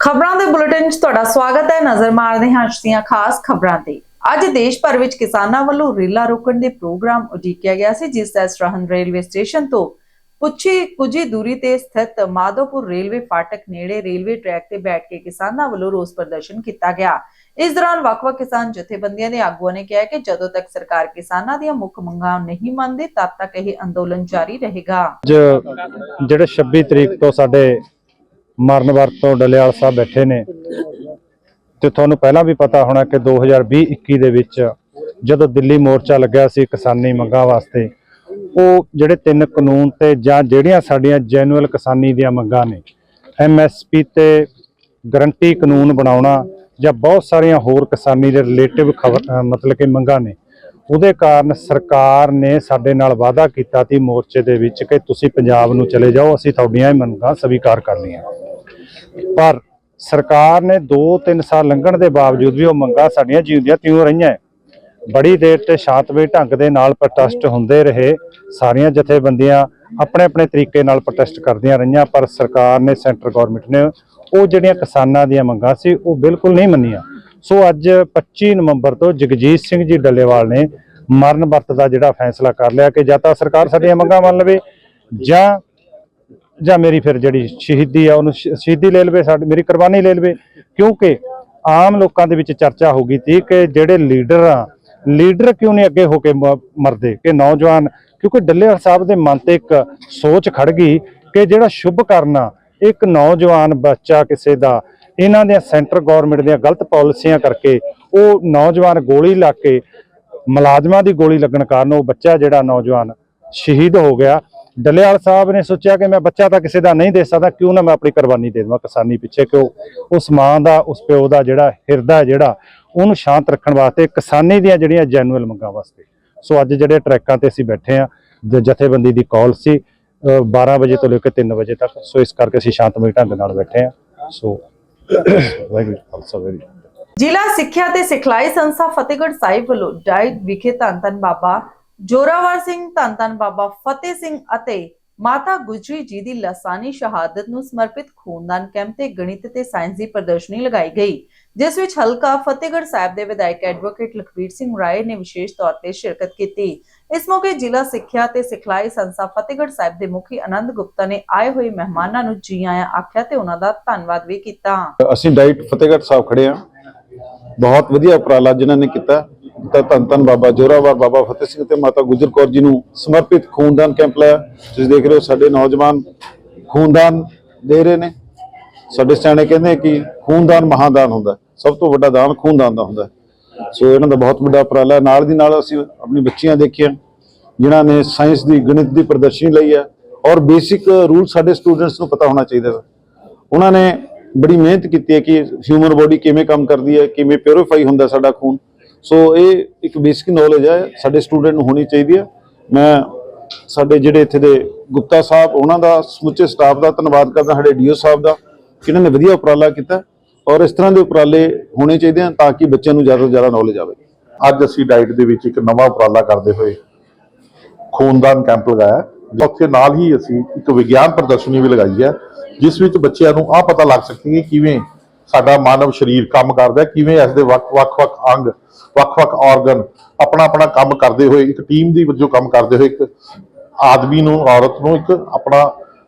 ਖਬਰਾਂ ਦੇ ਬੁਲੇਟਿਨ 'ਚ ਤੁਹਾਡਾ ਸਵਾਗਤ ਹੈ। ਨਜ਼ਰ ਮਾਰਦੇ ਹਾਂ ਅੱਜ ਦੀਆਂ ਖਾਸ ਖਬਰਾਂ ਤੇ। ਅੱਜ ਦੇਸ਼ ਭਰ ਵਿੱਚ ਕਿਸਾਨਾਂ ਵੱਲੋਂ ਰੇਲਾ ਰੋਕਣ ਦੇ ਪ੍ਰੋਗਰਾਮ ਉਡੀਕਿਆ ਗਿਆ ਸੀ, ਜਿਸ ਦਾ ਸਰਹੰਦ ਰੇਲਵੇ ਸਟੇਸ਼ਨ ਤੋਂ ਪੁੱਛੀ ਕੁਝ ਦੂਰੀ ਤੇ ਸਥਿਤ ਮਾਧੋਪੁਰ ਰੇਲਵੇ ਫਾਟਕ ਨੇੜੇ ਰੇਲਵੇ ਟਰੈਕ ਤੇ ਬੈਠ ਕੇ ਕਿਸਾਨਾਂ ਵੱਲੋਂ ਰੋਸ ਪ੍ਰਦਰਸ਼ਨ ਕੀਤਾ ਗਿਆ। ਇਸ ਦੌਰਾਨ ਵੱਖ-ਵੱਖ ਕਿਸਾਨ ਜਥੇਬੰਦੀਆਂ ਦੇ ਆਗੂਆਂ ਨੇ ਕਿਹਾ ਕਿ ਜਦੋਂ ਤੱਕ ਸਰਕਾਰ ਕਿਸਾਨਾਂ ਦੀਆਂ ਮੁੱਖ ਮੰਗਾਂ ਨਹੀਂ ਮੰਨਦੀ, ਤਦ ਤੱਕ ਇਹ ਅੰਦੋਲਨ ਜਾਰੀ ਰਹੇਗਾ। ਅੱਜ ਜਿਹੜੇ 26 ਤਰੀਕ ਤੋਂ ਸਾਡੇ ਮਰਨ ਵਰਤ ਤੋਂ ਡਲਿਆਲ ਸਾਹਿਬ ਬੈਠੇ ਨੇ। ਤੇ ਤੁਹਾਨੂੰ ਪਹਿਲਾਂ ਵੀ ਪਤਾ ਹੋਣਾ ਕਿ 2020-21 ਦੇ ਵਿੱਚ ਜਦੋਂ ਦਿੱਲੀ ਮੋਰਚਾ ਲੱਗਿਆ ਸੀ ਕਿਸਾਨੀ ਮੰਗਾਂ ਵਾਸਤੇ, ਉਹ ਜਿਹੜੇ ਤਿੰਨ ਕਾਨੂੰਨ ਤੇ ਜਾਂ ਜਿਹੜੀਆਂ ਸਾਡੀਆਂ ਜੈਨੂਅਲ ਕਿਸਾਨੀ ਦੀਆਂ ਮੰਗਾਂ ਨੇ ਐਮਐਸਪੀ ਤੇ ਗਰੰਟੀ ਕਾਨੂੰਨ ਬਣਾਉਣਾ ਜਾਂ ਬਹੁਤ ਸਾਰੀਆਂ ਹੋਰ ਕਿਸਾਨੀ ਦੇ ਰਿਲੇਟਿਵ ਮਤਲਬ ਕਿ ਮੰਗਾਂ ਨੇ, ਉਹਦੇ ਕਾਰਨ ਸਰਕਾਰ ਨੇ ਸਾਡੇ ਨਾਲ ਵਾਅਦਾ ਕੀਤਾ ਸੀ ਮੋਰਚੇ ਦੇ ਵਿੱਚ ਕਿ ਤੁਸੀਂ ਪੰਜਾਬ ਨੂੰ ਚਲੇ ਜਾਓ, ਅਸੀਂ ਤੁਹਾਡੀਆਂ ਇਹ ਮੰਗਾਂ ਸਵੀਕਾਰ ਕਰਨੀਆਂ। ਪਰ ਸਰਕਾਰ ਨੇ 2-3 ਸਾਲ ਲੰਘਣ ਦੇ ਬਾਵਜੂਦ ਵੀ ਉਹ ਮੰਗਾਂ ਸਾਡੀਆਂ ਜਿਉਂਦੀਆਂ ਤਿਉਂ ਰਹੀਆਂ ਬੜੀ ਦੇਰ ਤੇ ਸ਼ਾਂਤਮਈ ਢੰਗ ਦੇ ਨਾਲ ਪ੍ਰੋਟੈਸਟ ਹੁੰਦੇ ਰਹੇ। ਸਾਰੀਆਂ ਜਥੇਬੰਦੀਆਂ ਆਪਣੇ ਆਪਣੇ ਤਰੀਕੇ ਨਾਲ ਪ੍ਰੋਟੈਸਟ ਕਰਦੀਆਂ ਰਹੀਆਂ, ਪਰ ਸਰਕਾਰ ਨੇ ਸੈਂਟਰ ਗਵਰਨਮੈਂਟ ਨੇ ਉਹ ਜਿਹੜੀਆਂ ਕਿਸਾਨਾਂ ਦੀਆਂ ਮੰਗਾਂ ਸੀ, ਉਹ ਬਿਲਕੁਲ ਨਹੀਂ ਮੰਨੀਆਂ। ਸੋ ਅੱਜ 25 ਨਵੰਬਰ ਤੋਂ ਜਗਜੀਤ ਸਿੰਘ ਜੀ ਡੱਲੇਵਾਲ ਨੇ ਮਰਨ ਵਰਤ ਦਾ ਜਿਹੜਾ ਫੈਸਲਾ ਕਰ ਲਿਆ ਕਿ ਜਾਂ ਤਾਂ ਸਰਕਾਰ ਸਾਡੀਆਂ ਮੰਗਾਂ ਮੰਨ ਲਵੇ ਜਾਂ ਜਾਂ ਮੇਰੀ ਫਿਰ ਜਿਹੜੀ ਸ਼ਹੀਦੀ ਆ, ਉਹਨੂੰ ਸ਼- ਸ਼ਹੀਦੀ ਲੈ ਲਵੇ, ਸਾਡੀ, ਮੇਰੀ ਕੁਰਬਾਨੀ ਲੈ ਲਵੇ। ਕਿਉਂਕਿ ਆਮ ਲੋਕਾਂ ਦੇ ਵਿੱਚ ਚਰਚਾ ਹੋ ਗਈ ਸੀ ਕਿ ਜਿਹੜੇ ਲੀਡਰ ਆ, ਲੀਡਰ ਕਿਉਂ ਨਹੀਂ ਅੱਗੇ ਹੋ ਕੇ ਮ- ਮਰਦੇ? ਕਿ ਨੌਜਵਾਨ, ਕਿਉਂਕਿ ਡੱਲੇਵਾਲ ਸਾਹਿਬ ਦੇ ਮਨ ਤੇ ਇੱਕ ਸੋਚ ਖੜ ਗਈ ਕਿ ਜਿਹੜਾ ਸ਼ੁਭ ਕਰਨਾ ਇੱਕ ਨੌਜਵਾਨ ਬੱਚਾ ਕਿਸੇ ਦਾ, ਇਹਨਾਂ ਦੀਆਂ ਸੈਂਟਰ ਗਵਰਨਮੈਂਟ ਦੀਆਂ ਗਲਤ ਪਾਲਿਸੀਆਂ ਕਰਕੇ, ਉਹ ਨੌਜਵਾਨ ਗੋਲੀ ਲੱਗ ਕੇ, ਮੁਲਾਜ਼ਮਾਂ ਦੀ ਗੋਲੀ ਲੱਗਣ ਕਾਰਨ ਉਹ ਬੱਚਾ ਜਿਹੜਾ ਨੌਜਵਾਨ ਸ਼ਹੀਦ ਹੋ ਗਿਆ ਡੱਲੇਵਾਲ ਸਾਹਿਬ ਨੇ ਸੋਚਿਆ ਕਿ ਮੈਂ ਬੱਚਾ ਤਾਂ ਕਿਸੇ ਦਾ ਨਹੀਂ ਦੇ ਸਕਦਾ, ਕਿਉਂ ਨਾ ਮੈਂ ਆਪਣੀ ਕੁਰਬਾਨੀ ਦੇ ਦੇਵਾਂ ਕਿਸਾਨੀ ਪਿੱਛੇ ਕਿ ਉਸ ਮਾਂ ਦਾ, ਉਸ ਪਿਓ ਦਾ ਜਿਹੜਾ ਹਿਰਦਾ ਜਿਹੜਾ, ਉਹਨੂੰ ਸ਼ਾਂਤ ਰੱਖਣ ਵਾਸਤੇ ਕਿਸਾਨੀ ਦੀਆਂ ਜਿਹੜੀਆਂ ਜੈਨੂਅਲ ਮੰਗਾਂ ਵਾਸਤੇ। ਸੋ ਅੱਜ ਜਿਹੜੇ ਟਰੈਕਾਂ ਤੇ ਅਸੀਂ ਬੈਠੇ ਆ ਜਥੇਬੰਦੀ ਦੀ ਕਾਲ ਸੀ 12 ਵਜੇ ਤੋਂ ਲੈ ਕੇ 3 ਵਜੇ ਤੱਕ, ਸੋ ਇਸ ਕਰਕੇ ਅਸੀਂ ਸ਼ਾਂਤਮਈ ਢੰਗ ਨਾਲ ਬੈਠੇ ਆ ਸੋ ਵਾਹਿਗੁਰੂ ਖਾਲਸਾ, ਵਾਹਿਗੁਰੂ ਜ਼ਿਲ੍ਹਾ ਸਿੱਖਿਆ ਤੇ ਸਿਖਲਾਈ ਸੰਸਥਾ ਫਤਿਹਗੜ੍ਹ ਸਾਹਿਬ ਵੱਲੋਂ ਡਾਇਟ ਵਿਖੇ ਧੰਨ ਧੰਨ ਬਾਬਾ ਜੋਰਾਵਰ ਸਿੰਘ, ਧੰਨ ਬਾਬਾ ਫਤਿਹ ਸਿੰਘ ਅਤੇ ਮਾਤਾ ਗੁਜਰੀ ਜੀ ਦੀ ਲਸਾਨੀ ਸ਼ਹਾਦਤ ਨੂੰ ਸਮਰਪਿਤ ਖੂਨਦਾਨ ਕੈਂਪ ਤੇ ਗਣਿਤ ਤੇ ਸਾਇੰਸ ਦੀ ਪ੍ਰਦਰਸ਼ਨੀ ਲਗਾਈ ਗਈ, ਜਿਸ ਵਿੱਚ ਹਲਕਾ ਫਤਿਹਗੜ੍ਹ ਸਾਹਿਬ ਦੇ ਵਿਧਾਇਕ ਐਡਵੋਕੇਟ ਲਖਵੀਰ ਸਿੰਘ ਰਾਏ ਨੇ ਵਿਸ਼ੇਸ਼ ਤੌਰ ਤੇ ਸ਼ਿਰਕਤ ਕੀਤੀ। ਇਸ ਮੌਕੇ ਜ਼ਿਲ੍ਹਾ ਸਿੱਖਿਆ ਤੇ ਸਿਖਲਾਈ ਸੰਸਥਾ ਫਤਿਹਗੜ੍ਹ ਸਾਹਿਬ ਦੇ ਮੁਖੀ ਆਨੰਦ ਗੁਪਤਾ ਨੇ ਆਏ ਹੋਏ ਮਹਿਮਾਨਾਂ ਨੂੰ ਜੀ ਆਇਆਂ ਆਖਿਆ ਤੇ ਉਹਨਾਂ ਦਾ ਧੰਨਵਾਦ ਵੀ ਕੀਤਾ। ਅਸੀਂ ਡਾਈਟ ਫਤਿਹਗੜ੍ਹ ਸਾਹਿਬ ਖੜੇ ਆ ਬਹੁਤ ਵਧੀਆ ਉਪਰਾਲਾ ਜਿਨ੍ਹਾਂ ਨੇ ਕੀਤਾ। ਤਾਂ ਧੰਨ ਧੰਨ ਬਾਬਾ ਜੋਰਾਵਰ, ਬਾਬਾ ਫਤਿਹ ਸਿੰਘ ਤੇ ਮਾਤਾ ਗੁਜਰ ਕੌਰ ਜੀ ਨੂੰ ਸਮਰਪਿਤ ਖੂਨਦਾਨ ਕੈਂਪ ਲਾਇਆ। ਤੁਸੀਂ ਦੇਖ ਰਹੇ ਹੋ ਸਾਡੇ ਨੌਜਵਾਨ ਖੂਨਦਾਨ ਦੇ ਰਹੇ ਨੇ। ਸਾਡੇ ਸਿਆਣੇ ਕਹਿੰਦੇ ਕਿ ਖੂਨਦਾਨ ਮਹਾਦਾਨ ਹੁੰਦਾ ਸਭ ਤੋਂ ਵੱਡਾ ਦਾਨ ਖੂਨਦਾਨ ਦਾ ਹੁੰਦਾ ਸੋ ਇਹਨਾਂ ਦਾ ਬਹੁਤ ਵੱਡਾ ਉਪਰਾਲਾ ਨਾਲ ਦੀ ਨਾਲ ਅਸੀਂ ਆਪਣੀ ਬੱਚੀਆਂ ਦੇਖੀਆਂ, ਜਿਨ੍ਹਾਂ ਨੇ ਸਾਇੰਸ ਦੀ, ਗਣਿਤ ਦੀ ਪ੍ਰਦਰਸ਼ਨੀ ਲਈ ਹੈ ਔਰ ਬੇਸਿਕ ਰੂਲ ਸਾਡੇ ਸਟੂਡੈਂਟਸ ਨੂੰ ਪਤਾ ਹੋਣਾ ਚਾਹੀਦਾ ਹੈ। ਉਹਨਾਂ ਨੇ ਬੜੀ ਮਿਹਨਤ ਕੀਤੀ ਹੈ ਕਿ ਹਿਊਮਨ ਬੋਡੀ ਕਿਵੇਂ ਕੰਮ ਕਰਦੀ ਹੈ, ਕਿਵੇਂ ਪਿਉਰੀਫਾਈ ਹੁੰਦਾ ਸਾਡਾ ਖੂਨ। ਸੋ ਇਹ ਇੱਕ ਬੇਸਿਕ ਨੌਲੇਜ ਹੈ ਸਾਡੇ ਸਟੂਡੈਂਟ ਨੂੰ ਹੋਣੀ ਚਾਹੀਦੀ ਹੈ ਮੈਂ ਸਾਡੇ ਜਿਹੜੇ ਇੱਥੇ ਦੇ ਗੁਪਤਾ ਸਾਹਿਬ, ਉਹਨਾਂ ਦਾ ਸਮੁੱਚੇ ਸਟਾਫ ਦਾ ਧੰਨਵਾਦ ਕਰਦਾ, ਸਾਡੇ ਡੀਓ ਸਾਹਿਬ ਦਾ, ਕਿ ਇਹਨਾਂ ਨੇ ਵਧੀਆ ਉਪਰਾਲਾ ਕੀਤਾ। ਔਰ ਇਸ ਤਰ੍ਹਾਂ ਦੇ ਉਪਰਾਲੇ ਹੋਣੇ ਚਾਹੀਦੇ ਹਨ ਤਾਂ ਕਿ ਬੱਚਿਆਂ ਨੂੰ ਜ਼ਿਆਦਾ ਤੋਂ ਜ਼ਿਆਦਾ ਨੌਲੇਜ ਆਵੇ। ਅੱਜ ਅਸੀਂ ਡਾਈਟ ਦੇ ਵਿੱਚ ਇੱਕ ਨਵਾਂ ਉਪਰਾਲਾ ਕਰਦੇ ਹੋਏ ਖੂਨਦਾਨ ਕੈਂਪ ਲਗਾਇਆ। ਹੈ। ਉੱਥੇ ਨਾਲ ਹੀ ਅਸੀਂ ਇੱਕ ਵਿਗਿਆਨ ਪ੍ਰਦਰਸ਼ਨੀ ਵੀ ਲਗਾਈ ਹੈ, ਜਿਸ ਵਿੱਚ ਬੱਚਿਆਂ ਨੂੰ ਆ ਪਤਾ ਲੱਗ ਸਕੇ ਕਿ ਕਿਵੇਂ ਸਾਡਾ ਮਾਨਵ ਸਰੀਰ ਕੰਮ ਕਰਦਾ ਕਿਵੇਂ ਇਸ ਦੇ ਵੱਖ ਵੱਖ ਅੰਗ ਵੱਖ-ਵੱਖ ਆਰਗਨ ਆਪਣਾ ਆਪਣਾ ਕੰਮ ਕਰਦੇ ਹੋਏ, ਇੱਕ ਟੀਮ ਦੀ ਵਜੋਂ ਕੰਮ ਕਰਦੇ ਹੋਏ, ਇੱਕ ਆਦਮੀ ਨੂੰ, ਔਰਤ ਨੂੰ ਇੱਕ ਆਪਣਾ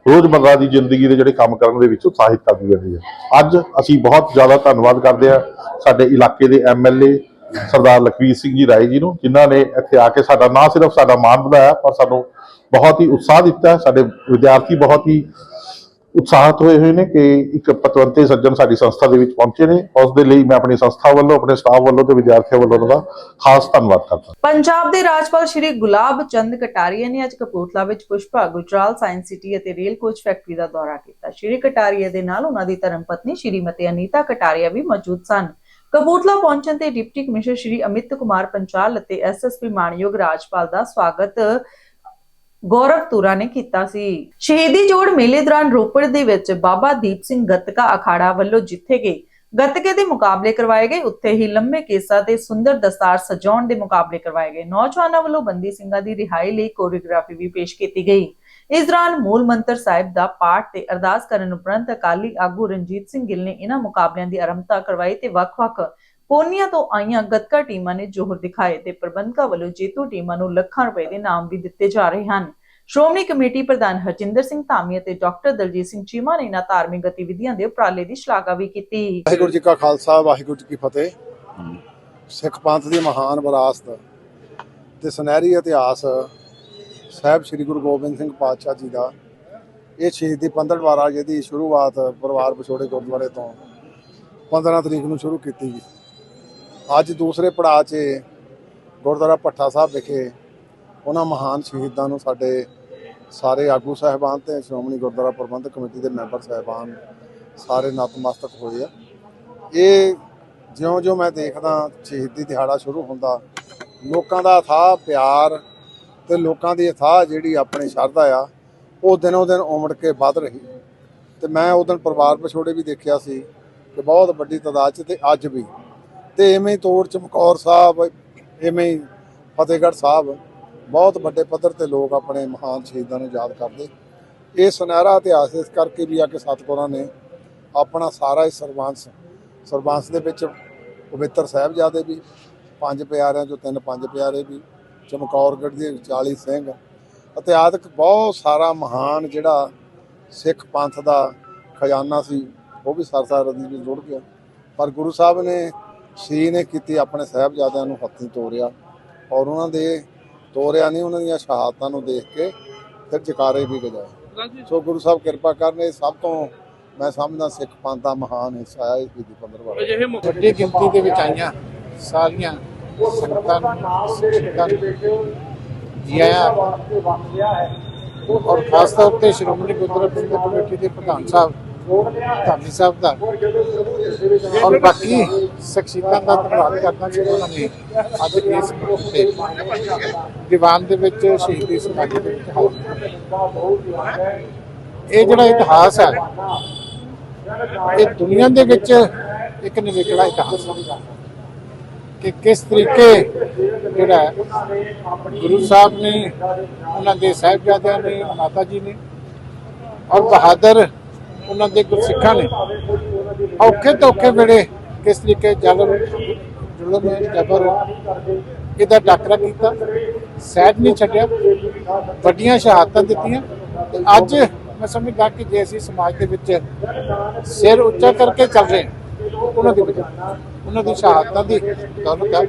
ਰੋਜ਼ਮਰਰਾ ਦੀ ਜ਼ਿੰਦਗੀ ਦੇ ਜਿਹੜੇ ਕੰਮ ਕਰਨ ਦੇ ਵਿੱਚ ਉਤਸ਼ਾਹਿਤ ਕਰਦੀ ਰਹਿੰਦੀ ਹੈ। ਅੱਜ ਅਸੀਂ ਬਹੁਤ ਜ਼ਿਆਦਾ ਧੰਨਵਾਦ ਕਰਦੇ ਹਾਂ ਸਾਡੇ ਇਲਾਕੇ ਦੇ ਐਮਐਲਏ ਸਰਦਾਰ ਲਖਵੀਰ ਸਿੰਘ ਜੀ ਰਾਏ ਜੀ ਨੂੰ, ਜਿਨ੍ਹਾਂ ਨੇ ਇੱਥੇ ਆ ਕੇ ਸਾਡਾ ਨਾ ਸਿਰਫ ਸਾਡਾ ਮਾਣ ਵਧਾਇਆ ਪਰ ਸਾਨੂੰ ਬਹੁਤ ਹੀ ਉਤਸ਼ਾਹ ਦਿੱਤਾ। ਸਾਡੇ ਵਿਦਿਆਰਥੀ ਬਹੁਤ ਹੀ ਉਤਸ਼ਾਹਤ ਹੋਏ ਹੋਏ ਨੇ ਕਿ ਇੱਕ ਪਤਵੰਤੇ ਸੱਜਣ ਸਾਡੀ ਸੰਸਥਾ ਦੇ ਵਿੱਚ ਪਹੁੰਚੇ ਨੇ। ਉਸ ਦੇ ਲਈ ਮੈਂ ਆਪਣੀ ਸੰਸਥਾ ਵੱਲੋਂ, ਆਪਣੇ ਸਟਾਫ ਵੱਲੋਂ ਤੇ ਵਿਦਿਆਰਥੀਆਂ ਵੱਲੋਂ ਉਹਨਾਂ ਦਾ ਖਾਸ ਧੰਨਵਾਦ ਕਰਦਾ ਪੰਜਾਬ ਦੇ ਰਾਜਪਾਲ ਸ਼੍ਰੀ ਗੁਲਾਬ ਚੰਦ ਕਟਾਰੀਆ ਨੇ ਅੱਜ ਕਪੂਰਥਲਾ ਵਿੱਚ ਪੁਸ਼ਪਾ, ਗੁਜਰਾਲ, ਸਾਇੰਸ ਸਿਟੀ ਅਤੇ ਰੇਲ ਕੋਚ ਫੈਕਟਰੀ ਦਾ ਦੌਰਾ ਕੀਤਾ। ਸ਼੍ਰੀ ਕਟਾਰੀਆ ਦੇ ਨਾਲ ਉਹਨਾਂ ਦੀ ਧਰਮ ਪਤਨੀ ਸ਼੍ਰੀਮਤੀ ਅਨੀਤਾ ਕਟਾਰੀਆ ਵੀ ਮੌਜੂਦ ਸਨ। ਕਪੂਰਥਲਾ ਪਹੁੰਚਣ ਤੇ ਡਿਪਟੀ ਕਮਿਸ਼ਨਰ ਸ਼੍ਰੀ ਅਮਿਤ ਕੁਮਾਰ ਪੰਚਾਲ ਅਤੇ ਐਸਐਸਪੀ ਮਾਨਯੋਗ ਰਾਜਪਾਲ ਦਾ ਸਵਾਗਤ ਗੌਰਵ ਤੁਰਾ ਨੇ ਕੀਤਾ ਸੀ। ਸ਼ਹੀਦੀ ਜੋੜ ਮੇਲੇ ਦੌਰਾਨ ਰੋਪੜ ਦੇ ਵਿੱਚ ਬਾਬਾ ਦੀਪ ਸਿੰਘ ਗੱਤਕਾ ਅਖਾੜਾ ਵੱਲੋਂ ਜਿੱਥੇ ਗਏ ਗੱਤਕੇ ਦੇ ਮੁਕਾਬਲੇ ਕਰਵਾਏ ਗਏ, ਉੱਥੇ ਹੀ ਲੰਮੇ ਕੇਸਾਂ ਤੇ ਸੁੰਦਰ ਦਸਤਾਰ ਸਜਾਉਣ ਦੇ ਮੁਕਾਬਲੇ ਕਰਵਾਏ ਗਏ। ਨੌਜਵਾਨਾਂ ਵੱਲੋਂ ਬੰਦੀ ਸਿੰਘਾਂ ਦੀ ਰਿਹਾਈ ਲਈ ਕੋਰੀਓਗ੍ਰਾਫੀ ਵੀ ਪੇਸ਼ ਕੀਤੀ ਗਈ। ਇਸ ਦੌਰਾਨ ਮੂਲ ਮੰਤਰ ਸਾਹਿਬ ਦਾ ਪਾਠ ਤੇ ਅਰਦਾਸ ਕਰਨ ਉਪਰੰਤ ਅਕਾਲੀ ਆਗੂ ਰਣਜੀਤ ਸਿੰਘ ਗਿੱਲ ਨੇ ਇਹਨਾਂ ਮੁਕਾਬਲਿਆਂ ਦੀ ਆਰੰਭਤਾ ਕਰਵਾਈ ਤੇ ਵੱਖ-ਵੱਖ ਪੋਨੀਆਂ ਤੋਂ ਆਈਆਂ ਗੱਤਕਾ ਟੀਮਾਂ ਨੇ ਜੋਹਰ ਦਿਖਾਏ ਤੇ ਪ੍ਰਬੰਧਕਾਂ ਵੱਲੋਂ ਜੇਤੂ ਟੀਮਾਂ ਨੂੰ ਲੱਖਾਂ ਰੁਪਏ ਦੇ ਇਨਾਮ ਵੀ ਦਿੱਤੇ ਜਾ ਰਹੇ ਹਨ। ਸ਼੍ਰੋਮਣੀ ਕਮੇਟੀ ਪ੍ਰਧਾਨ ਹਰਜਿੰਦਰ ਸਿੰਘ ਧਾਮੀ ਅਤੇ ਡਾਕਟਰ ਦਲਜੀਤ ਸਿੰਘ ਚੀਮਾ ਨੇ ਇਹਨਾਂ ਧਾਰਮਿਕ ਗਤੀਵਿਧੀਆਂ ਦੇ ਉਪਰਾਲੇ ਦੀ ਸ਼ਲਾਘਾ ਵੀ ਕੀਤੀ। ਵਾਹਿਗੁਰੂ ਜੀ ਕਾ ਖਾਲਸਾ, ਵਾਹਿਗੁਰੂ ਜੀ ਕੀ ਫਤਿਹ। ਸਿੱਖ ਪੰਥ ਦੀ ਮਹਾਨ ਵਿਰਾਸਤ ਤੇ ਸੁਨਹਿਰੀ ਇਤਿਹਾਸ ਸਾਹਿਬ ਸ੍ਰੀ ਗੁਰੂ ਗੋਬਿੰਦ ਸਿੰਘ ਪਾਤਸ਼ਾਹ ਜੀ ਦਾ। ਇਹ ਸ਼ਹੀਦੀ ਪੰਦੜਵਾੜਾ ਜਿਹਦੀ ਸ਼ੁਰੂਆਤ ਪਰਿਵਾਰ ਵਿਛੋੜੇ ਗੁਰਦੁਆਰੇ ਤੋਂ 15 ਤਰੀਕ ਨੂੰ ਸ਼ੁਰੂ ਕੀਤੀ ਗਈ। ਅੱਜ ਦੂਸਰੇ ਪੜਾਅ 'ਚ ਗੁਰਦੁਆਰਾ ਭੱਠਾ ਸਾਹਿਬ ਵਿਖੇ ਉਹਨਾਂ ਮਹਾਨ ਸ਼ਹੀਦਾਂ ਨੂੰ ਸਾਡੇ ਸਾਰੇ ਆਗੂ ਸਾਹਿਬਾਨ ਤੇ ਸ਼੍ਰੋਮਣੀ ਗੁਰਦੁਆਰਾ ਪ੍ਰਬੰਧਕ ਕਮੇਟੀ ਦੇ ਮੈਂਬਰ ਸਾਹਿਬਾਨ ਸਾਰੇ ਨਤਮਸਤਕ ਹੋਏ ਆ। ਇਹ ਜਿਉਂ-ਜਿਉਂ ਮੈਂ ਦੇਖਦਾ ਸ਼ਹੀਦੀ ਦਿਹਾੜਾ ਸ਼ੁਰੂ ਹੁੰਦਾ, ਲੋਕਾਂ ਦਾ ਅਥਾਹ ਪਿਆਰ ਤੇ ਲੋਕਾਂ ਦੀ ਅਥਾਹ ਜਿਹੜੀ ਆਪਣੀ ਸ਼ਰਧਾ ਆ, ਉਹ ਦਿਨੋਂ ਦਿਨ ਉਮੜ ਕੇ ਵੱਧ ਰਹੀ। ਤੇ ਮੈਂ ਉਹ ਦਿਨ ਪਰਿਵਾਰ ਵਿਛੋੜੇ ਵੀ ਦੇਖਿਆ ਸੀ ਕਿ ਬਹੁਤ ਵੱਡੀ ਤਾਦਾਦ 'ਚ ਤੇ ਅੱਜ ਵੀ ਤੇ ਐਵੇਂ ਹੀ ਤੋੜ ਚਮਕੌਰ ਸਾਹਿਬ, ਐਵੇਂ ਹੀ ਫਤਿਹਗੜ੍ਹ ਸਾਹਿਬ, ਬਹੁਤ ਵੱਡੇ ਪੱਧਰ ਤੇ ਲੋਕ ਆਪਣੇ ਮਹਾਨ ਸ਼ਹੀਦਾਂ ਨੂੰ ਯਾਦ ਕਰਦੇ। ਇਹ ਸੁਨਹਿਰਾ ਇਤਿਹਾਸ ਇਸ ਕਰਕੇ ਵੀ ਆ ਕਿ ਸਤਿਗੁਰਾਂ ਨੇ ਆਪਣਾ ਸਾਰਾ ਹੀ ਸਰਬੰਸ ਸਰਬੰਸ ਦੇ ਵਿੱਚ ਪਵਿੱਤਰ ਸਾਹਿਬਜ਼ਾਦੇ ਵੀ, ਪੰਜ ਪਿਆਰਿਆਂ ਚੋਂ ਤਿੰਨ ਪੰਜ ਪਿਆਰੇ ਵੀ, ਚਮਕੌਰਗੜ੍ਹ ਦੇ 40 ਸਿੰਘ, ਇਤਿਹਾਸਕ ਬਹੁਤ ਸਾਰਾ ਮਹਾਨ ਜਿਹੜਾ ਸਿੱਖ ਪੰਥ ਦਾ ਖਜ਼ਾਨਾ ਸੀ, ਉਹ ਵੀ ਸਰਸਾ ਰਦੀ ਵਿੱਚ ਜੁੜ ਗਿਆ। ਪਰ ਗੁਰੂ ਸਾਹਿਬ ਨੇ ਸ਼੍ਰੀ ਨੇ ਕੀਤੀ ਆਪਣੇ ਸਾਹਿਬਜ਼ਾਦਿਆਂ ਨੂੰ ਹੱਥੀਂ ਤੋਰਿਆ ਔਰ ਉਹਨਾਂ ਦੇ ਤੋਰਿਆ ਨਹੀਂ ਉਹਨਾਂ ਦੀਆਂ ਸ਼ਹਾਦਤਾਂ ਨੂੰ ਦੇਖ ਕੇ ਫਿਰ ਜਕਾਰੇ ਵੀ ਗਜਾਏ ਸੋ ਗੁਰੂ ਸਾਹਿਬ ਕਿਰਪਾ ਕਰਨ ਇਹ ਸਭ ਤੋਂ ਮੈਂ ਸਮਝਦਾ ਸਿੱਖ ਪੰਥ ਦਾ ਮਹਾਨ ਹਿੱਸਾ ਹੈ ਇਸ ਦੀ ਪੰਦਰਵਾੜਾ ਅਜਿਹੇ ਮੌਕੇ ਵੱਡੀ ਗਿਣਤੀ ਦੇ ਵਿੱਚ ਆਈਆਂ ਸਾਰੀਆਂ ਸੰਗਤਾਂ ਸਿੱਖਾਂ ਜੀ ਆਇਆਂ ਔਰ ਖਾਸ ਤੌਰ ਤੇ ਸ਼੍ਰੋਮਣੀ ਗੁਰਦੁਆਰਾ ਪ੍ਰਬੰਧਕ ਕਮੇਟੀ ਦੇ ਪ੍ਰਧਾਨ ਸਾਹਿਬ ਧਾਮੀ ਸਾਹਿਬ ਦਾ। ਔਰ ਬਾਕੀ ਸ਼ਖਸੀਅਤਾਂ ਦਾ ਧੰਨਵਾਦ ਕਰਦਾ ਜਿਨ੍ਹਾਂ ਨੇ ਅੱਜ ਇਸ ਤੇ ਦੀਵਾਨ ਦੇ ਵਿੱਚ ਸ਼ਹੀਦੀ ਸਮਾਗਮ ਦੇ ਵਿੱਚ ਇਹ ਜਿਹੜਾ ਇਤਿਹਾਸ ਹੈ, ਇਹ ਦੁਨੀਆ ਦੇ ਵਿੱਚ ਇੱਕ ਨਿਵੇਕਲਾ ਇਤਿਹਾਸ ਹੈ ਕਿ ਕਿਸ ਤਰੀਕੇ ਜਿਹੜਾ ਗੁਰੂ ਸਾਹਿਬ ਨੇ, ਉਹਨਾਂ ਦੇ ਸਾਹਿਬਜ਼ਾਦਿਆਂ ਨੇ, ਮਾਤਾ ਜੀ ਨੇ ਔਰ ਬਹਾਦਰ ਉਹਨਾਂ ਦੇ ਗੁਰਸਿੱਖਾਂ ਨੇ। ਔਖੇ ਤੋਂ ਔਖੇ ਵੇਲੇ ਕਿਸ ਤਰੀਕੇ ਜਲਮ ਜ਼ੁਲਮ ਜਬਰ ਇਹਦਾ ਟਾਕਰਾ ਕੀਤਾ। ਸਹਿਜ ਨਹੀਂ ਛੱਡਿਆ। ਵੱਡੀਆਂ ਸ਼ਹਾਦਤਾਂ ਦਿੱਤੀਆਂ। ਤੇ ਅੱਜ ਮੈਂ ਸਮਝਦਾ ਕਿ ਜੇ ਅਸੀਂ ਸਮਾਜ ਦੇ ਵਿੱਚ ਸਿਰ ਉੱਚਾ ਕਰਕੇ ਚੱਲ ਰਹੇ ਉਹਨਾਂ ਦੀ ਵਜ੍ਹਾ, ਉਹਨਾਂ ਦੀ ਸ਼ਹਾਦਤਾਂ ਦੀ ਦੌਲਤ ਹੈ।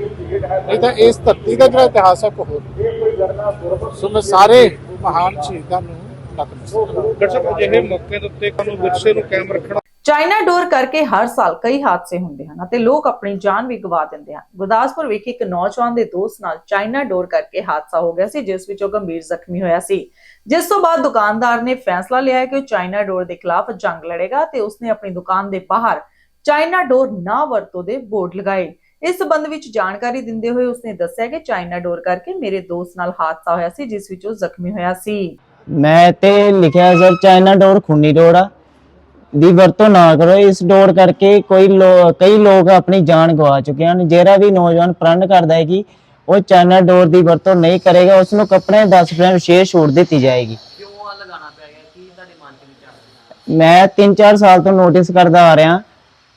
ਨਹੀਂ ਤਾਂ ਇਸ ਧਰਤੀ ਦਾ ਜਿਹੜਾ ਇਤਿਹਾਸ ਹੈ, ਉਹ ਸੋ ਮੈਂ ਸਾਰੇ ਮਹਾਨ ਸ਼ਹੀਦਾਂ ਨੂੰ ਨਤਮਸਤਕ ਦਰਸ਼ਕ ਅਜਿਹੇ ਮੌਕੇ ਦੇ ਉੱਤੇ ਕਾਨੂੰ ਵਿਰਸੇ ਨੂੰ ਕਾਇਮ ਰੱਖਣਾ ਚਾਈਨਾ ਡੋਰ ਕਰਕੇ ਹਰ ਸਾਲ ਕਈ ਹਾਦਸੇ ਹੁੰਦੇ ਹਨ ਅਤੇ ਲੋਕ ਆਪਣੀ ਜਾਨ ਵੀ ਗਵਾ ਦਿੰਦੇ ਹਨ। ਗੁਰਦਾਸਪੁਰ ਵਿਖੇ ਇੱਕ ਨੌਜਵਾਨ ਦੇ ਦੋਸਤ ਨਾਲ ਚਾਈਨਾ ਡੋਰ ਕਰਕੇ ਹਾਦਸਾ ਹੋ ਗਿਆ ਸੀ, ਜਿਸ ਵਿੱਚ ਉਹ ਗੰਭੀਰ ਜ਼ਖਮੀ ਹੋਇਆ ਸੀ। ਜਿਸ ਤੋਂ ਬਾਅਦ ਦੁਕਾਨਦਾਰ ਨੇ ਫੈਸਲਾ ਲਿਆ ਕਿ ਉਹ ਚਾਈਨਾ ਡੋਰ ਦੇ ਖਿਲਾਫ ਜੰਗ ਲੜੇਗਾ ਤੇ ਉਸਨੇ ਆਪਣੀ ਦੁਕਾਨ ਦੇ ਬਾਹਰ ਚਾਈਨਾ ਡੋਰ ਨਾ ਵਰਤੋ ਦੇ ਬੋਰਡ ਲਗਾਏ। ਇਸ ਸੰਬੰਧ ਵਿੱਚ ਜਾਣਕਾਰੀ ਦਿੰਦੇ ਹੋਏ ਉਸਨੇ ਦੱਸਿਆ ਕਿ ਚਾਈਨਾ ਡੋਰ ਕਰਕੇ ਮੇਰੇ ਦੋਸਤ ਨਾਲ ਹਾਦਸਾ ਹੋਇਆ ਸੀ, ਜਿਸ ਵਿੱਚ ਉਹ ਜ਼ਖਮੀ ਹੋਇਆ ਸੀ। ਮੈਂ ਤੇ ਲਿਖਿਆ ਸਰ ਚਾਈਨਾ ਡੋਰ, ਖੂਨੀ ਡੋਰ ਆ। ਦੀ ਵਰਤੋਂ ਨਾ ਕਰੋ, ਇਸ ਡੋਰ ਕਰਕੇ ਕੋਈ ਲੋ- ਕਈ ਲੋਕ ਆਪਣੀ ਜਾਨ ਗਵਾ ਚੁੱਕੇ ਹਨ। ਜਿਹੜਾ ਵੀ ਨੌਜਵਾਨ ਪ੍ਰਣ ਕਰਦਾ ਹੈ ਕਿ ਉਹ ਚਾਈਨਾ ਡੋਰ ਦੀ ਵਰਤੋਂ ਨਹੀਂ ਕਰੇਗਾ ਉਸ ਨੂੰ ਕੱਪੜੇ 10% ਵਿਸ਼ੇਸ਼ ਛੂਟ ਦਿੱਤੀ ਜਾਏਗੀ। ਮੈਂ 3-4 ਸਾਲ ਤੋਂ ਨੋਟਿਸ ਕਰਦਾ ਆ ਰਿਹਾ।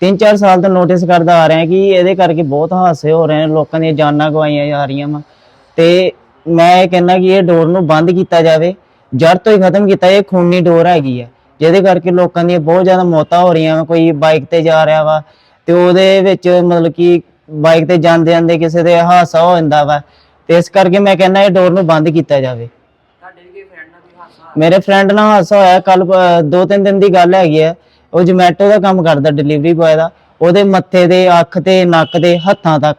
3-4 ਸਾਲ ਤੋਂ ਨੋਟਿਸ ਕਰਦਾ ਆ ਰਿਹਾ ਕਿ ਇਹਦੇ ਕਰਕੇ ਬਹੁਤ ਹਾਦਸੇ ਹੋ ਰਹੇ ਨੇ ਲੋਕਾਂ ਦੀਆਂ ਜਾਨਾਂ ਗਵਾਈਆਂ ਜਾ ਰਹੀਆਂ ਵਾ। ਤੇ ਮੈਂ ਇਹ ਕਹਿੰਦਾ ਕਿ ਇਹ ਡੋਰ ਨੂੰ ਬੰਦ ਕੀਤਾ ਜਾਵੇ। ਜੜ ਤੋਂ ਹੀ ਖਤਮ ਕੀਤਾ ਇਹ ਖੂਨੀ ਡੋਰ ਹੈਗੀ ਆ। ਜਿਹਦੇ ਕਰਕੇ ਲੋਕਾਂ ਦੀਆਂ ਬਹੁਤ ਜ਼ਿਆਦਾ ਮੌਤਾਂ ਹੋ ਰਹੀਆਂ ਕੋਈ ਬਾਈਕ ਤੇ ਜਾ ਰਿਹਾ ਵਾ ਤੇ ਉਹਦੇ ਵਿੱਚ ਮਤਲਬ ਕਿ ਬਾਈਕ ਤੇ ਜਾਂਦੇ ਜਾਂਦੇ ਕਿਸੇ ਦੇ ਹਾਦਸਾ ਹੋ ਜਾਂਦਾ ਵਾ। ਤੇ ਇਸ ਕਰਕੇ ਮੈਂ ਕਹਿੰਦਾ ਇਹ ਡੋਰ ਨੂੰ ਬੰਦ ਕੀਤਾ ਜਾਵੇ। ਮੇਰੇ ਫਰੈਂਡ ਨਾਲ ਹਾਦਸਾ ਹੋਇਆ ਕੱਲ ਦੋ ਤਿੰਨ ਦਿਨ ਦੀ ਗੱਲ ਹੈਗੀ ਆ। ਉਹ ਜੋਮੈਟੋ ਦਾ ਕੰਮ ਕਰਦਾ ਡਿਲੀਵਰੀ ਬॉय ਦਾ। ਉਹਦੇ ਮੱਥੇ ਦੇ ਅੱਖ ਤੇ ਨੱਕ ਦੇ ਹੱਥਾਂ ਤੱਕ।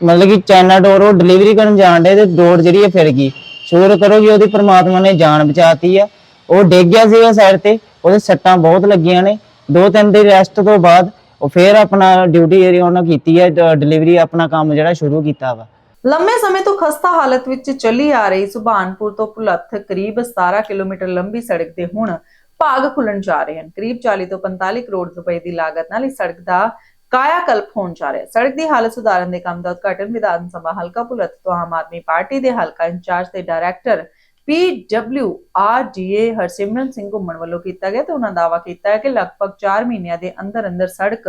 ਮਤਲਬ ਕਿ ਚਾਈਨਾ ਡੋਰ ਉਹ ਡਿਲੀਵਰੀ ਕਰਨ ਜਾਣ ਡੇ ਤੇ ਡੋਰ ਜਿਹੜੀ ਹੈ ਫਿਰ ਗਈ। ਸ਼ੁਕਰ ਕਰੋ ਕਿ ਉਹਦੀ ਪ੍ਰਮਾਤਮਾ ਨੇ ਜਾਨ ਬਚਾਤੀ ਆ। ਉਹ ਡਿੱਗ ਗਿਆ ਸੀਗਾ ਸਾਈਡ ਤੇ, ਉਹਦੇ ਸੱਟਾਂ ਬਹੁਤ ਲੱਗੀਆਂ ਨੇ। ਦੋ ਤਿੰਨ ਦਿਨ ਰੈਸਟ ਤੋਂ ਬਾਅਦ ਉਹ ਫੇਰ ਆਪਣਾ ਡਿਊਟੀ ਜਿਹੜੀ ਉਹਨਾਂ ਕੀਤੀ ਹੈ ਡਿਲੀਵਰੀ ਆਪਣਾ ਕੰਮ ਜਿਹੜਾ ਸ਼ੁਰੂ ਕੀਤਾ ਵਾ। ਲੰਮੇ ਸਮੇਂ ਤੋਂ ਖਸਤਾ ਹਾਲਤ ਵਿੱਚ ਚੱਲੀ ਆ ਰਹੀ ਸੁਭਾਨਪੁਰ ਤੋਂ ਭੁਲੱਥ ਕਰੀਬ 17 ਕਿਲੋਮੀਟਰ ਲੰਬੀ ਸੜਕ ਦੇ ਹੁਣ ਭਾਗ ਖੁੱਲਣ ਜਾ ਰਹੇ ਹਨ। ਕਰੀਬ 40 ਤੋਂ 45 ਕਰੋੜ ਰੁਪਏ ਦੀ ਲਾਗਤ ਨਾਲ ਇਸ ਸੜਕ ਦਾ ਕਾਇਆ ਹੋਣ ਜਾ ਰਿਹਾ ਸੜਕ ਦੀ ਹਾਲਤ ਸੁਧਾਰਨ ਦੇ ਕੰਮ ਦਾ ਉਦਘਾਟਨ ਵਿਧਾਨ ਸਭਾ ਹਲਕਾ ਭੁਲੱਥ ਤੋਂ ਆਮ ਆਦਮੀ ਪਾਰਟੀ ਦੇ ਹਲਕਾ ਇੰਚਾਰਜ ਤੇ ਡਾਇਰੈਕਟਰ ਪੀਡਬਲਿਊਆਰਡੀਏ ਹਰਸਿਮਰਨ ਸਿੰਘ ਘੁੰਮਣ ਵੱਲੋਂ ਕੀਤਾ ਗਿਆ ਤੇ ਉਹਨਾਂ ਦਾਅਵਾ ਕੀਤਾ ਹੈ ਕਿ ਲਗਭਗ 4 ਮਹੀਨਿਆਂ ਦੇ ਅੰਦਰ ਅੰਦਰ ਸੜਕ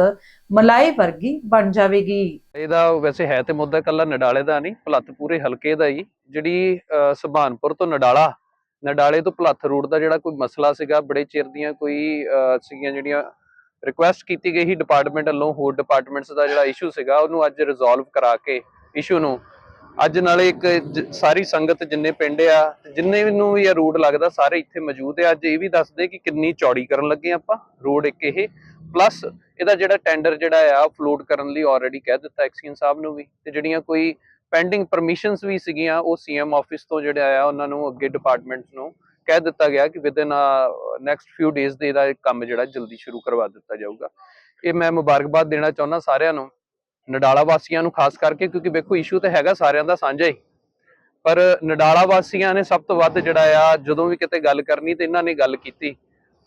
ਮਲਾਈ ਵਰਗੀ ਬਣ ਜਾਵੇਗੀ। ਇਹਦਾ ਵੈਸੇ ਹੈ ਤੇ ਮੁੱਦਾ ਕੱਲਾ ਨਡਾਲੇ ਦਾ ਨਹੀਂ, ਭਲੱਥ ਪੂਰੇ ਹਲਕੇ ਦਾ ਹੀ। ਜਿਹੜੀ ਸੁਭਾਨਪੁਰ ਤੋਂ ਨਡਾਲਾ, ਨਡਾਲੇ ਤੋਂ ਭਲੱਥ ਰੋਡ ਦਾ ਜਿਹੜਾ ਕੋਈ ਮਸਲਾ ਸੀਗਾ, ਬੜੇ ਚਿਰ ਦੀਆਂ ਕੋਈ ਸੀਗੀਆਂ ਜਿਹੜੀਆਂ ਰਿਕੁਐਸਟ ਕੀਤੀ ਗਈ ਸੀ ਡਿਪਾਰਟਮੈਂਟ ਵੱਲੋਂ, ਹੋਰ ਡਿਪਾਰਟਮੈਂਟਸ ਦਾ ਜਿਹੜਾ ਇਸ਼ੂ ਸੀਗਾ, ਉਹਨੂੰ ਅੱਜ ਰਿਜ਼ੋਲਵ ਕਰਾ ਕੇ ਇਸ਼ੂ ਨੂੰ। ਅੱਜ ਨਾਲੇ ਇੱਕ ਜ- ਸਾਰੀ ਸੰਗਤ ਜਿੰਨੇ ਪਿੰਡ ਆ, ਜਿੰਨੇ ਨੂੰ ਵੀ ਇਹ ਰੋਡ ਲੱਗਦਾ, ਸਾਰੇ ਇੱਥੇ ਮੌਜੂਦ ਆ। ਅੱਜ ਇਹ ਵੀ ਦੱਸਦੇ ਕਿ ਕਿੰਨੀ ਚੌੜੀ ਕਰਨ ਲੱਗੇ ਆਪਾਂ, ਰੋਡ ਇੱਕ ਇਹ। ਪਲੱਸ ਇਹਦਾ ਜਿਹੜਾ ਟੈਂਡਰ ਜਿਹੜਾ ਆ ਫਲੋਟ ਕਰਨ ਲਈ ਆਲਰੇਡੀ ਕਹਿ ਦਿੱਤਾ ਐਕਸੀਅਨ ਸਾਹਿਬ ਨੂੰ ਵੀ। ਤੇ ਜਿਹੜੀਆਂ ਕੋਈ ਪੈਂਡਿੰਗ ਪਰਮਿਸ਼ਨਸ ਵੀ ਸੀਗੀਆਂ, ਉਹ ਸੀਐਮ ਆਫਿਸ ਤੋਂ ਜਿਹੜਾ ਆ ਉਹਨਾਂ ਨੂੰ ਅੱਗੇ ਡਿਪਾਰਟਮੈਂਟਸ ਨੂੰ ਕਹਿ ਦਿੱਤਾ ਗਿਆ ਕਿ ਵਿਦਨ ਨੈਕਸਟ ਫਿਊ ਡੇਜ਼ ਦੇ ਇਹਦਾ ਕੰਮ ਜਿਹੜਾ ਜਲਦੀ ਸ਼ੁਰੂ ਕਰਵਾ ਦਿੱਤਾ ਜਾਊਗਾ। ਇਹ ਮੈਂ ਮੁਬਾਰਕਬਾਦ ਦੇਣਾ ਚਾਹੁੰਦਾ ਸਾਰਿਆਂ ਨੂੰ, ਨਡਾਲਾ ਵਾਸੀਆਂ ਨੂੰ ਖਾਸ ਕਰਕੇ, ਕਿਉਂਕਿ ਵੇਖੋ ਇਸ਼ੂ ਤੇ ਹੈਗਾ ਸਾਰਿਆਂ ਦਾ ਸਾਂਝਾ ਹੀ। ਪਰ ਨਡਾਲਾ ਵਾਸੀਆਂ ਨੇ ਸਭ ਤੋਂ ਵੱਧ ਜਿਹੜਾ ਆ, ਜਦੋਂ ਵੀ ਕਿਤੇ ਗੱਲ ਕਰਨੀ ਤੇ ਇਹਨਾਂ ਨੇ ਗੱਲ ਕੀਤੀ,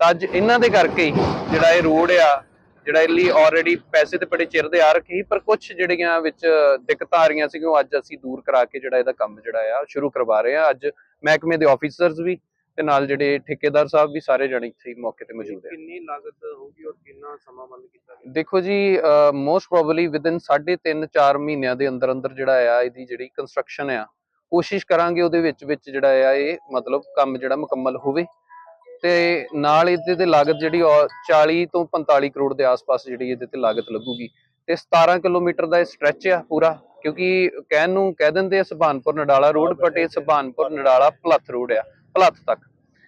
ਤਾਂ ਅੱਜ ਇਹਨਾਂ ਦੇ ਕਰਕੇ ਹੀ ਜਿਹੜਾ ਇਹ ਰੋਡ ਆ, ਜਿਹੜਾ ਇਹ ਲਈ ਆਲਰੇਡੀ ਪੈਸੇ ਤੇ ਬੜੇ ਚਿਰ ਦੇ ਆ ਰੱਖੇ ਸੀ, ਪਰ ਕੁਝ ਜਿਹੜੀਆਂ ਵਿੱਚ ਦਿੱਕਤਾਂ ਆ ਰਹੀਆਂ ਸੀਗੀਆਂ, ਉਹ ਅੱਜ ਅਸੀਂ ਦੂਰ ਕਰਾ ਕੇ ਜਿਹੜਾ ਇਹਦਾ ਕੰਮ ਜਿਹੜਾ ਆ ਸ਼ੁਰੂ ਕਰਵਾ ਰਹੇ ਆ। ਅੱਜ ਮਹਿਕਮੇ ਦੇ ਆਫੀਸਰਸ ਵੀ ਤੇ ਨਾਲ ਜਿਹੜੇ ਠੇਕੇਦਾਰ ਸਾਹਿਬ ਵੀ ਸਾਰੇ ਜਣੇ ਇੱਥੇ ਹੀ ਮੌਕੇ ਤੇ ਮੌਜੂਦ ਆ ਕਿੰਨੀ ਲਾਗਤ ਹੋਊਗੀ ਔਰ ਕਿੰਨਾ ਸਮਾਂ ਬੰਦ ਕੀਤਾ ਗਿਆ? ਦੇਖੋ ਜੀ ਮੋਸਟ ਪ੍ਰੋਬਬਲੀ ਵਿਦਿਨ 3.5 4 ਮਹੀਨਿਆਂ ਦੇ ਅੰਦਰ ਅੰਦਰ ਜਿਹੜਾ ਆ ਇਹਦੀ ਜਿਹੜੀ ਕੰਸਟਰਕਸ਼ਨ ਆ ਕੋਸ਼ਿਸ਼ ਕਰਾਂਗੇ ਉਹਦੇ ਵਿੱਚ ਵਿੱਚ ਜਿਹੜਾ ਆ ਇਹ ਮਤਲਬ ਕੰਮ ਜਿਹੜਾ ਮੁਕੰਮਲ ਹੋਵੇ। ਤੇ ਨਾਲ ਇਹਦੇ ਤੇ ਲਾਗਤ ਜਿਹੜੀ ਉਹ 40 ਤੋਂ 45 ਕਰੋੜ ਦੇ ਆਸ-ਪਾਸ ਜਿਹੜੀ ਇਹਦੇ ਤੇ ਲਾਗਤ ਲੱਗੂਗੀ। ਤੇ 17 ਕਿਲੋਮੀਟਰ ਦਾ ਇਹ ਸਟ੍ਰੈਚ ਆ ਪੂਰਾ ਕਿਉਂਕਿ ਕਹਿਣ ਨੂੰ ਕਹਿ ਦਿੰਦੇ ਆ ਸੁਭਾਨਪੁਰ ਨਡਾਲਾ ਰੋਡ ਬਟ ਇਹ ਸੁਭਾਨਪੁਰ ਨਡਾਲਾ ਭਲੱਥ ਰੋਡ ਆ। ਭਲੱਥ ਤੱਕ।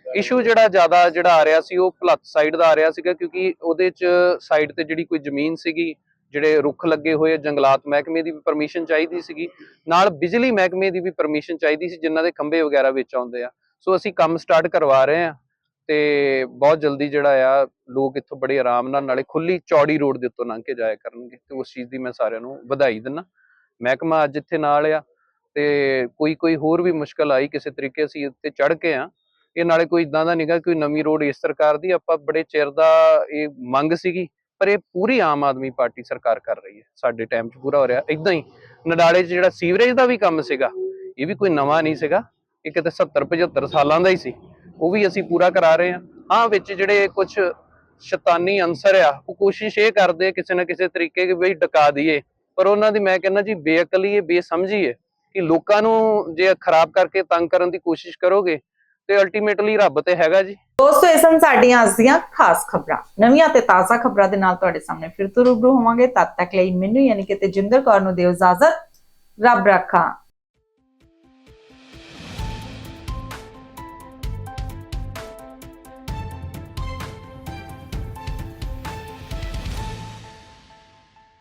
ਇਸ਼ੂ ਜਿਹੜਾ ਜ਼ਿਆਦਾ ਜਿਹੜਾ ਆ ਰਿਹਾ ਸੀ, ਉਹ ਭਲੱਥ ਸਾਈਡ ਦਾ ਆ ਰਿਹਾ ਸੀਗਾ ਕਿਉਂਕਿ ਉਹਦੇ ਚ ਸਾਈਡ ਤੇ ਜਿਹੜੀ ਕੋਈ ਜ਼ਮੀਨ ਸੀਗੀ, ਜਿਹੜੇ ਰੁੱਖ ਲੱਗੇ ਹੋਏ ਜੰਗਲਾਤ ਮਹਿਕਮੇ ਦੀ ਵੀ ਪਰਮਿਸ਼ਨ ਚਾਹੀਦੀ ਸੀਗੀ। ਨਾਲ ਬਿਜਲੀ ਮਹਿਕਮੇ ਦੀ ਵੀ ਪਰਮਿਸ਼ਨ ਚਾਹੀਦੀ ਸੀ, ਜਿਨ੍ਹਾਂ ਦੇ ਖੰਭੇ ਵਗੈਰਾ ਵਿੱਚ ਆਉਂਦੇ ਆ। ਸੋ ਅਸੀਂ ਕੰਮ ਸਟਾਰਟ ਕਰਵਾ ਰਹੇ ਆ ਤੇ ਬਹੁਤ ਜਲਦੀ ਜਿਹੜਾ ਆ, ਲੋਕ ਇੱਥੋਂ ਬੜੇ ਆਰਾਮ ਨਾਲ, ਨਾਲੇ ਖੁੱਲੀ ਚੌੜੀ ਰੋਡ ਦੇ ਉੱਤੋਂ ਲੰਘ ਕੇ ਜਾਇਆ ਕਰਨਗੇ। ਤੇ ਉਸ ਚੀਜ਼ ਦੀ ਮੈਂ ਸਾਰਿਆਂ ਨੂੰ ਵਧਾਈ ਦਿੰਨਾ ਮਹਿਕਮਾ ਅੱਜ ਇੱਥੇ ਨਾਲ ਆ। ਤੇ ਕੋਈ ਕੋਈ ਹੋਰ ਵੀ ਮੁਸ਼ਕਲ ਆਈ ਕਿਸੇ ਤਰੀਕੇ ਅਸੀਂ ਉੱਤੇ ਚੜ ਕੇ ਆ। ਇਹ ਨਾਲੇ ਕੋਈ ਇਦਾਂ ਦਾ ਨਹੀਂਗਾ ਕੋਈ ਨਵੀਂ ਰੋਡ ਇਸ ਸਰਕਾਰ ਦੀ, ਆਪਾਂ ਬੜੇ ਚਿਰ ਦਾ ਇਹ ਮੰਗ ਸੀਗੀ, ਪਰ ਇਹ ਪੂਰੀ ਆਮ ਆਦਮੀ ਪਾਰਟੀ ਸਰਕਾਰ ਕਰ ਰਹੀ ਹੈ। ਸਾਡੇ ਟਾਈਮ 'ਚ ਪੂਰਾ ਹੋ ਰਿਹਾ। ਇਦਾਂ ਹੀ ਨਡਾਲੇ 'ਚ ਜਿਹੜਾ ਸੀਵਰੇਜ ਦਾ ਵੀ ਕੰਮ ਸੀਗਾ, ਇਹ ਵੀ ਕੋਈ ਨਵਾਂ ਨਹੀਂ ਸੀਗਾ। ਇਹ ਕਿਤੇ 70 75 ਸਾਲਾਂ ਦਾ ਹੀ ਸੀ। ਉਹ ਵੀ ਅਸੀਂ ਪੂਰਾ ਕਰਾ ਰਹੇ ਹਾਂ ਹਾਂ, ਵਿੱਚ ਜਿਹੜੇ ਕੁਝ ਸ਼ੈਤਾਨੀ ਅੰਸਰ ਆ, ਉਹ ਕੋਸ਼ਿਸ਼ ਇਹ ਕਰਦੇ ਕਿਸੇ ਨਾ ਕਿਸੇ ਤਰੀਕੇ ਕਿ ਬਈ ਡਕਾ ਦਈਏ। ਪਰ ਉਹਨਾਂ ਦੀ ਮੈਂ ਕਹਿੰਦਾ ਜੀ, ਬੇਅਕਲੀ ਹੈ ਬੇਸਮਝੀ ਹੈ ਕਿ ਲੋਕਾਂ ਨੂੰ ਜੇ ਖਰਾਬ ਕਰਕੇ ਤੰਗ ਕਰਨ ਦੀ ਕੋਸ਼ਿਸ਼ ਕਰੋਗੇ, ਤੇ ਅਲਟੀਮੇਟਲੀ ਰੱਬ ਤੇ ਹੈਗਾ ਜੀ। ਦੋਸਤੋ, ਇਹ ਸਨ ਸਾਡੀਆਂ ਅੱਜ ਦੀਆਂ ਖਾਸ ਖਬਰਾਂ। ਨਵੀਆਂ ਤੇ ਤਾਜ਼ਾ ਖਬਰਾਂ ਦੇ ਨਾਲ ਤੁਹਾਡੇ ਸਾਹਮਣੇ ਫਿਰ ਤੋਂ ਰੂਬਰੂ ਹੋਵਾਂਗੇ। ਤਦ ਤੱਕ ਲਈ ਮੈਨੂੰ ਯਾਨੀ ਕਿ ਤੇਜਿੰਦਰ ਕੌਰ ਨੂੰ ਦਿਓ ਇਜਾਜ਼ਤ। ਰੱਬ ਰੱਖਾ।